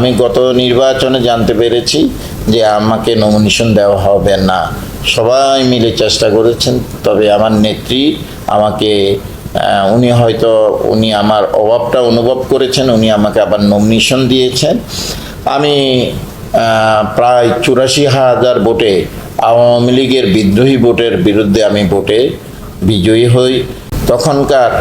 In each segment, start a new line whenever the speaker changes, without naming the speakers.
আমি গত নির্বাচনে জানতে পেরেছি যে আমাকে নমিনেশন দেওয়া হবে না। সবাই মিলে চেষ্টা করেছেন, তবে আমার নেত্রী আমাকে উনি হয়তো, উনি আমার অভাবটা অনুভব করেছেন, উনি আমাকে আবার নমিনেশন দিয়েছেন। আমি প্রায় চুরাশি হাজার ভোটে আওয়ামী লীগের বিদ্রোহী ভোটের বিরুদ্ধে আমি ভোটে বিজয়ী হই। তখনকার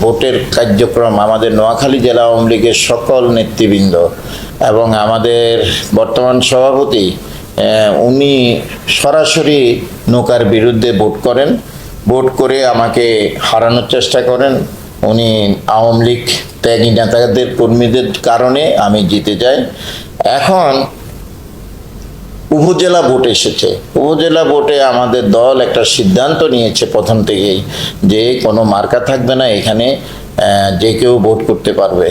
ভোটের কার্যক্রম আমাদের নোয়াখালী জেলা আওয়ামী লীগের সকল নেতৃবৃন্দ এবং আমাদের বর্তমান সভাপতি উনি সরাসরি নৌকার বিরুদ্ধে ভোট করেন। ভোট করে আমাকে হারানোর চেষ্টা করেন। উনি আওয়ামী লীগ ত্যাগী নেতাদের কর্মীদের কারণে আমি জিতে যাই। এখন উপজেলা ভোট এসেছে। উপজেলা ভোটে আমাদের দল একটা সিদ্ধান্ত নিয়েছে প্রথম থেকেই যে কোনো মার্কা থাকবে না, এখানে যে কেউ ভোট করতে পারবে।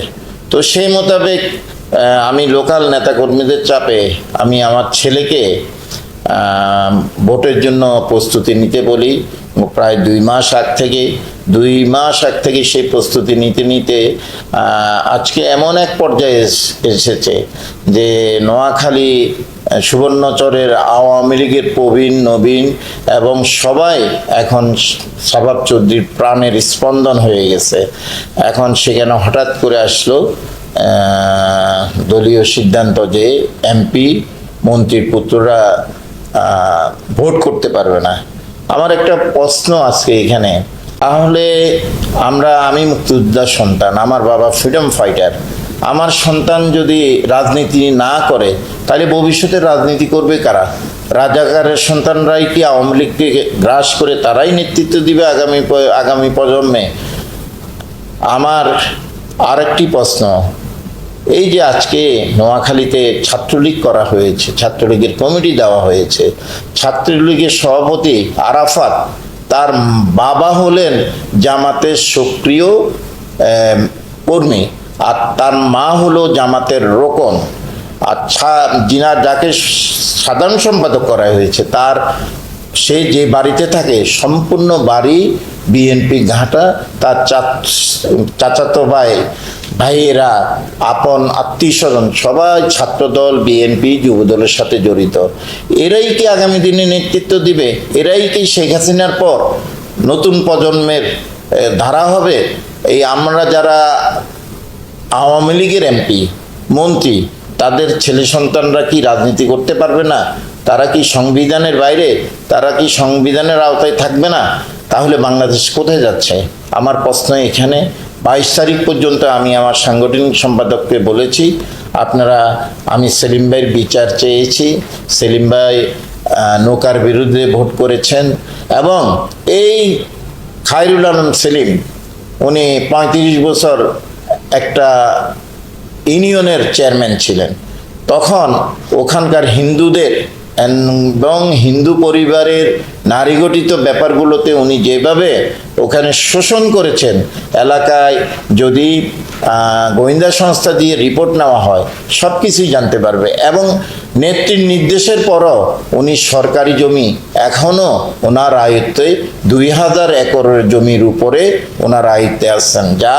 তো সেই মোতাবেক আমি লোকাল নেতাকর্মীদের চাপে আমি আমার ছেলেকে ভোটের জন্য প্রস্তুতি নিতে বলি। প্রায় দুই মাস আগ থেকে, দুই মাস আগ থেকে সেই প্রস্তুতি নিতে নিতে আজকে এমন এক পর্যায়ে এস- এসেছে যে নোয়াখালী সুবর্ণচরের আওয়ামী লীগের প্রবীণ, নবীন এবং সবাই এখন স্বভাব চৌধুরীর প্রাণের স্পন্দন হয়ে গেছে। এখন সেখানে হঠাৎ করে আসলো দলীয় সিদ্ধান্ত যে এমপি, মন্ত্রীর পুত্ররা ভোট করতে পারবে না। আমার একটা প্রশ্ন আজকে এখানে। তাহলে আমরা আমি মুক্তিযোদ্ধার সন্তান, আমার বাবা ফ্রিডম ফাইটার আমার সন্তান যদি রাজনীতি না করে, তাহলে ভবিষ্যতে রাজনীতি করবে কারা? রাজাকারের সন্তানরাই কি আওয়ামী লীগকে গ্রাস করে তারাই নেতৃত্ব দিবে আগামী আগামী প্রজন্মে? আমার আরেকটি প্রশ্ন, এই যে আজকে নোয়াখালীতে ছাত্রলীগ করা হয়েছে, ছাত্রলীগের কমিটি দেওয়া হয়েছে, ছাত্রলীগের সভাপতি আরাফাত, তার বাবা হলেন জামাতের সক্রিয় কর্মী। আর তার মা হলো জামাতের রোকন। আচ্ছা যিনা যাকে সাধারণ সম্পাদক করা হয়েছে, তার সে যে বাড়িতে থাকে, সম্পূর্ণ বাড়ি বিএনপি ঘাটা, তার চাচাতো ভাই, ভাইয়েরা, আপন আত্মীয় স্বজন সবাই ছাত্রদল, বিএনপি, যুবদলের সাথে জড়িত। এরাই কি আগামী দিনে নেতৃত্ব দিবে? এরাই কি শেখ হাসিনার পর নতুন প্রজন্মের ধারা হবে? এই আমরা যারা আওয়ামী লীগের এমপি, মন্ত্রী, তাদের ছেলে সন্তানরা কি রাজনীতি করতে পারবে না? তারা কি সংবিধানের বাইরে, তারা কি সংবিধানের আওতায় থাকবে না? তাহলে বাংলাদেশ কোথায় যাচ্ছে? আমার প্রশ্ন এখানে। বাইশ তারিখ পর্যন্ত আমি আমার সাংগঠনিক সম্পাদককে বলেছি, আপনারা, আমি সেলিম ভাইয়ের বিচার চেয়েছি। সেলিম ভাই নৌকার বিরুদ্ধে ভোট করেছেন এবং এই খায়রুল আলম সেলিম, উনি পঁয়ত্রিশ বছর একটা ইউনিয়নের চেয়ারম্যান ছিলেন। তখন ওখানকার হিন্দুদের এবং হিন্দু পরিবারের নারীগঠিত ব্যাপারগুলোতে উনি যেভাবে ওখানে শোষণ করেছেন। এলাকায় যদি গোয়েন্দা সংস্থা দিয়ে রিপোর্ট নেওয়া হয় সব কিছুই জানতে পারবে। এবং নেত্রীর নির্দেশের পরও উনি সরকারি জমি এখনও ওনার আয়ত্তে দুই হাজার একরের জমির উপরে ওনার আয়ত্তে আসছেন যা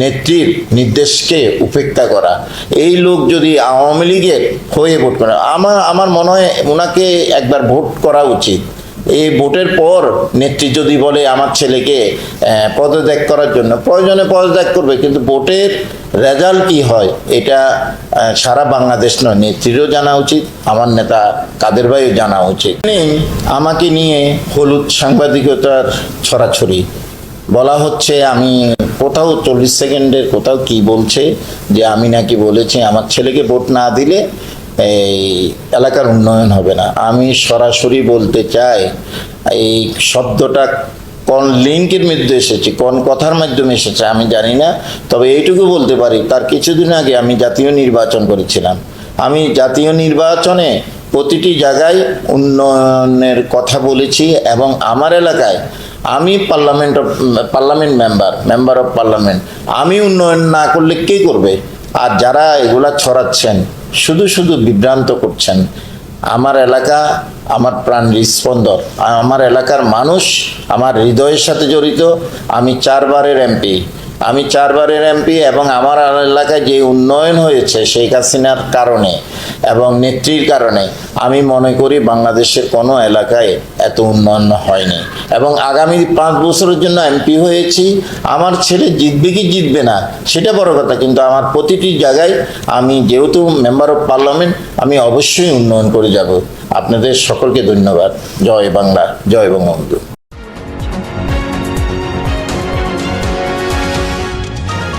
নেত্রীর নির্দেশকে উপেক্ষা করা। এই লোক যদি আওয়ামী লীগের হয়ে ভোট করে আমার আমার মনে হয় ওনাকে একবার ভোট করা উচিত। এই ভোটের পর নেত্রী যদি বলে আমার ছেলেকে পদত্যাগ করার জন্য, প্রয়োজনে পদত্যাগ করবে, কিন্তু ভোটের রেজাল্ট কি হয়, এটা সারা বাংলাদেশ নয়। নেত্রীরও জানা উচিত, আমার নেতা কাদের ভাইও জানা উচিত। আমাকে নিয়ে হলুদ সাংবাদিকতার ছড়াছড়ি। বলা হচ্ছে, আমি কোথাও চল্লিশ সেকেন্ডের কোথাও কি বলছে, যে আমি নাকি বলেছি আমার ছেলেকে ভোট না দিলে এই এলাকার উন্নয়ন হবে না। আমি সরাসরি বলতে চাই, এই শব্দটা কোন লিঙ্কের মধ্যে এসেছে, কোন কথার মাধ্যমে এসেছে আমি জানি না, তবে এইটুকু বলতে পারি, তার কিছুদিন আগে আমি জাতীয় নির্বাচন করেছিলাম। আমি জাতীয় নির্বাচনে প্রতিটি জায়গায় উন্নয়নের কথা বলেছি এবং আমার এলাকায় আমি parliament of, parliament member member of parliament, আমি উন্নয়ন না করলে কে করবে? আর যারা এগুলা ছড়াচ্ছেন, শুধু শুধু বিভ্রান্ত করছেন, আমার এলাকা আমার প্রাণ স্পন্দন আমার এলাকার মানুষ আমার হৃদয়ের সাথে জড়িত, আমি চারবারের এমপি আমি চারবারের এমপি এবং আমার এলাকায় যে উন্নয়ন হয়েছে শেখ হাসিনার কারণে এবং নেত্রীর কারণে, আমি মনে করি বাংলাদেশের কোনো এলাকায় এত উন্নয়ন হয়নি। এবং আগামী পাঁচ বছরের জন্য এমপি হয়েছি। আমার ছেলে জিতবে কি জিতবে না, সেটা বড় কথা, কিন্তু আমার প্রতিটি জায়গায় আমি যেহেতু মেম্বার অফ পার্লামেন্ট আমি অবশ্যই উন্নয়ন করে যাব। আপনাদের সকলকে ধন্যবাদ। জয় বাংলা, জয় বঙ্গবন্ধু।